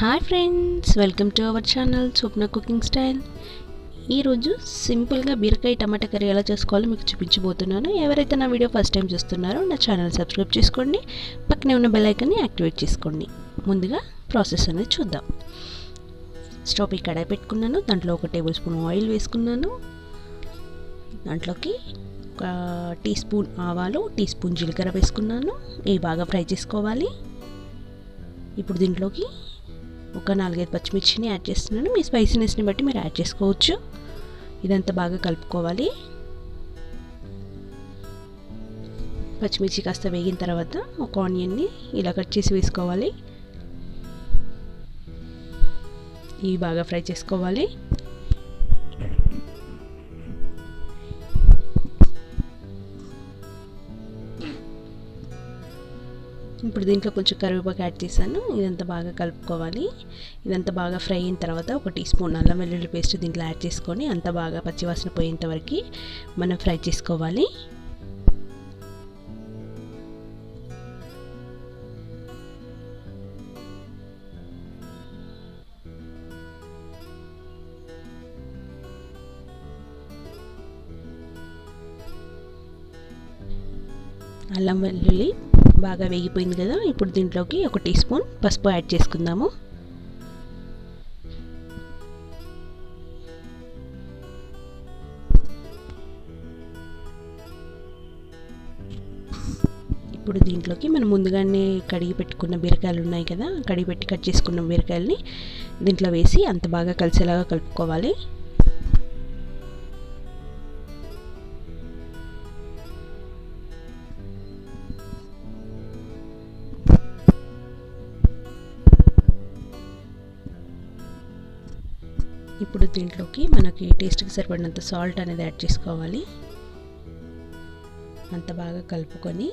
Hi friends welcome to our channel Swapna cooking style ఈరోజు సింపుల్గా బీరకాయ టమాటా కర్రీ ఎలా చేసుకోవాలో మీకు చూపించబోతున్నాను. ఎవరైతే నా వీడియో ఫస్ట్ టైం చూస్తున్నారో నా ఛానల్ సబ్స్క్రైబ్ చేసుకోండి. పక్కనే ఉన్న బెల్ యాక్టివేట్ చేసుకోండి. ముందుగా ప్రాసెస్ అనేది చూద్దాం. స్టవ్ పై కడాయి పెట్టుకున్నాను. దాంట్లో ఒక టేబుల్ స్పూన్ ఆయిల్ వేసుకున్నాను. దాంట్లోకి ఒక టీ స్పూన్ ఆవాలు టీ స్పూన్ జీలకర్ర వేసుకున్నాను. ఇవి బాగా ఫ్రై చేసుకోవాలి. ఇప్పుడు దీంట్లోకి ఒక నాలుగైదు పచ్చిమిర్చిని యాడ్ చేస్తున్నాను. మీ స్పైసీనెస్ని బట్టి మీరు యాడ్ చేసుకోవచ్చు. ఇదంతా బాగా కలుపుకోవాలి. పచ్చిమిర్చి కాస్త వేగిన తర్వాత ఒక ఆనియన్ని ఇలా కట్ చేసి వేసుకోవాలి. ఇవి బాగా ఫ్రై చేసుకోవాలి. ఇప్పుడు దీంట్లో కొంచెం కరివేపాకు యాడ్ చేశాను. ఇదంతా బాగా కలుపుకోవాలి. ఇదంతా బాగా ఫ్రై అయిన తర్వాత ఒక టీ స్పూన్ అల్లం వెల్లుల్లి పేస్ట్ దీంట్లో యాడ్ చేసుకొని అంతా బాగా పచ్చివాసన పోయేంత వరకు మనం ఫ్రై చేసుకోవాలి. అల్లం వెల్లుల్లి బాగా వేగిపోయింది కదా ఇప్పుడు దీంట్లోకి ఒక టీ స్పూన్ పసుపు యాడ్ చేసుకుందాము. ఇప్పుడు దీంట్లోకి మనం ముందుగానే కడిగి పెట్టుకున్న బీరకాయలు ఉన్నాయి కదా కడిగి పెట్టి కట్ చేసుకున్న బీరకాయలని దీంట్లో వేసి అంత బాగా కలిసేలాగా కలుపుకోవాలి. ఇప్పుడు దీంట్లోకి మనకి టేస్ట్కి సరిపడినంత సాల్ట్ అనేది యాడ్ చేసుకోవాలి. అంత బాగా కలుపుకొని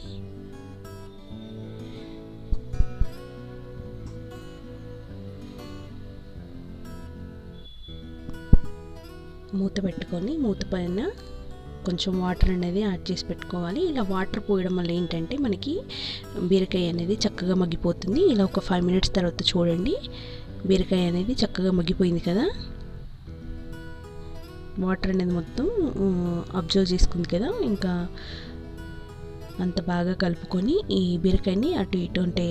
మూత పెట్టుకొని మూత పైన కొంచెం వాటర్ అనేది యాడ్ చేసి పెట్టుకోవాలి. ఇలా వాటర్ పోయడం వల్ల ఏంటంటే మనకి బీరకాయ అనేది చక్కగా మగ్గిపోతుంది. ఇలా ఒక ఫైవ్ మినిట్స్ తర్వాత చూడండి. బీరకాయ అనేది చక్కగా మగ్గిపోయింది కదా? వాటర్ అనేది మొత్తం అబ్జర్వ్ చేసుకుంది కదా. ఇంకా అంత బాగా కలుపుకొని ఈ బీరకాయని అటు ఇటు అంటే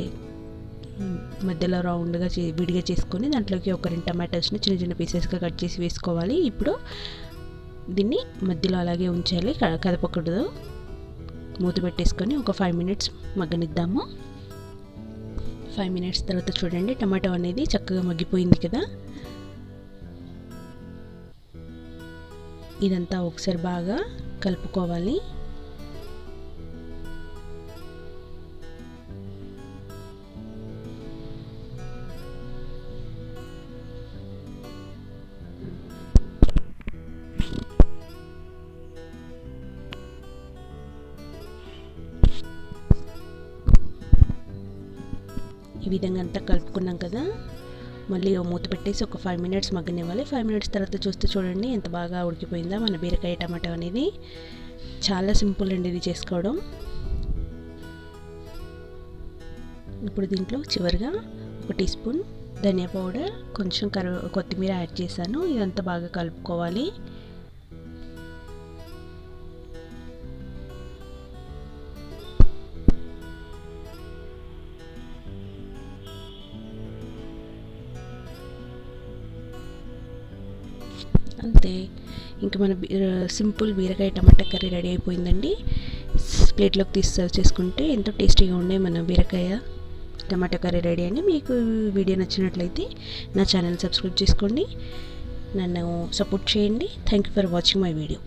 మధ్యలో రౌండ్గా చే విడిగా చేసుకొని దాంట్లోకి ఒక రెండు టమాటోస్ని చిన్న చిన్న పీసెస్గా కట్ చేసి వేసుకోవాలి. ఇప్పుడు దీన్ని మధ్యలో అలాగే ఉంచాలి. కదపకూడదు. మూత పెట్టేసుకొని ఒక ఫైవ్ మినిట్స్ మగ్గనిద్దాము. ఫైవ్ మినిట్స్ తర్వాత చూడండి టమాటో అనేది చక్కగా మగ్గిపోయింది కదా. ఇదంతా ఒకసారి బాగా కలుపుకోవాలి. ఈ విధంగా అంతా కలుపుకున్నాం కదా. మళ్ళీ మూత పెట్టేసి ఒక ఫైవ్ మినిట్స్ మగ్గనివ్వాలి. ఫైవ్ మినిట్స్ తర్వాత చూస్తే చూడండి ఎంత బాగా ఉడికిపోయిందా మన బీరకాయ టమాటో అనేది. చాలా సింపుల్ అండి ఇది చేసుకోవడం. ఇప్పుడు దీంట్లో చివరిగా ఒక టీ స్పూన్ ధనియా పౌడర్ కొంచెం కరు కొత్తిమీర యాడ్ చేశాను. ఇదంతా బాగా కలుపుకోవాలి. అంతే. ఇంకా మన సింపుల్ బీరకాయ టమాటా కర్రీ రెడీ అయిపోయిందండి. ప్లేట్లోకి తీసి సర్వ్ చేసుకుంటే ఎంతో టేస్టీగా ఉండే మన బీరకాయ టమాటా కర్రీ రెడీ అని మీకు వీడియో నచ్చినట్లయితే నా ఛానల్ సబ్స్క్రైబ్ చేసుకోండి. నన్ను సపోర్ట్ చేయండి. Thank you for watching my video.